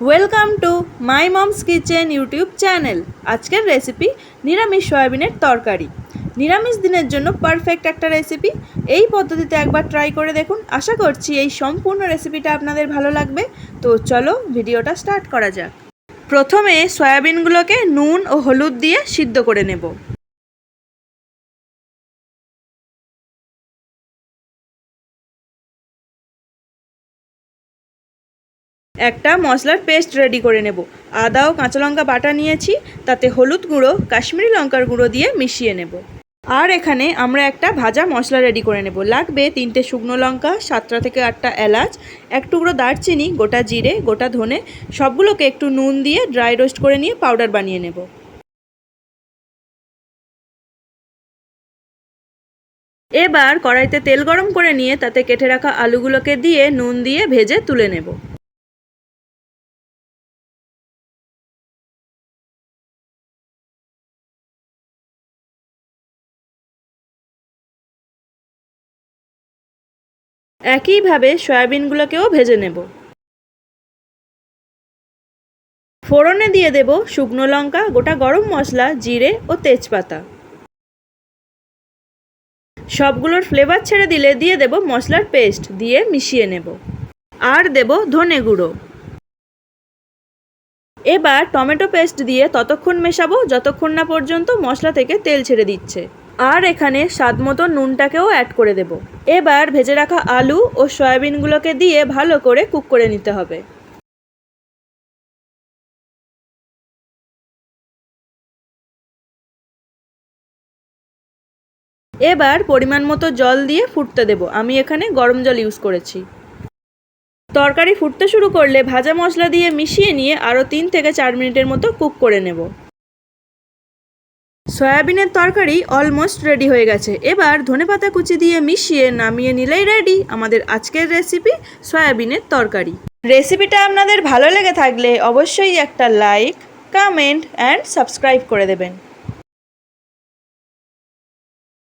Welcome to my mom's kitchen YouTube channel আজকের recipe নিরামিষ সয়াবিনের তরকারি। নিরামিষ দিনের জন্য পারফেক্ট একটা রেসিপি এই পদ্ধতিতে একবার ট্রাই করে দেখুন। আশা করছি এই সম্পূর্ণ রেসিপিটা আপনাদের ভালো লাগবে। তো চলো ভিডিওটা স্টার্ট করা যাক। প্রথমে সয়াবিনগুলোকে নুন ও হলুদ দিয়ে সিদ্ধ করে নেব। একটা মশলার পেস্ট রেডি করে নেব। আদা ও কাঁচা লঙ্কা বাটা নিয়েছি, তাতে হলুদ গুঁড়ো, কাশ্মীরি লঙ্কার গুঁড়ো দিয়ে মিশিয়ে নেব। আর এখানে আমরা একটা ভাজা মশলা রেডি করে নেব। লাগবে তিনটে শুকনো লঙ্কা, সাতটা থেকে আটটা এলাচ, এক টুকরো দারচিনি, গোটা জিরে, গোটা ধনে, সবগুলোকে একটু নুন দিয়ে ড্রাই রোস্ট করে নিয়ে পাউডার বানিয়ে নেব। এবার কড়াইতে তেল গরম করে নিয়ে তাতে কেটে রাখা আলুগুলোকে দিয়ে নুন দিয়ে ভেজে তুলে নেব। একইভাবে সয়াবিনগুলোকেও ভেজে নেব। ফোড়নে দিয়ে দেব শুকনো লঙ্কা, গোটা গরম মশলা, জিরে ও তেজপাতা। সবগুলোর ফ্লেভার ছেড়ে দিলে দিয়ে দেব মশলার পেস্ট দিয়ে মিশিয়ে নেব। আর দেব ধনে গুঁড়ো। এবার টমেটো পেস্ট দিয়ে ততক্ষণ মেশাবো, যতক্ষণ না পর্যন্ত মশলা থেকে তেল ছেড়ে দিচ্ছে। আর এখানে স্বাদ মতো নুনটাকেও অ্যাড করে দেব। এবার ভেজে রাখা আলু ও সয়াবিনগুলোকে দিয়ে ভালো করে কুক করে নিতে হবে। এবার পরিমাণ মতো জল দিয়ে ফুটতে দেব। আমি এখানে গরম জল ইউজ করেছি। তরকারি ফুটতে শুরু করলে ভাজা মশলা দিয়ে মিশিয়ে নিয়ে আরও তিন থেকে চার মিনিটের মতো কুক করে নেব। সয়াবিনের তরকারি অলমোস্ট রেডি হয়ে গেছে। এবার ধনেপাতা কুচি দিয়ে মিশিয়ে নামিয়ে নিলেই রেডি আমাদের আজকের রেসিপি সয়াবিনের তরকারি। রেসিপিটা আপনাদের ভালো লেগে থাকলে অবশ্যই একটা লাইক কমেন্ট অ্যান্ড সাবস্ক্রাইব করে দেবেন।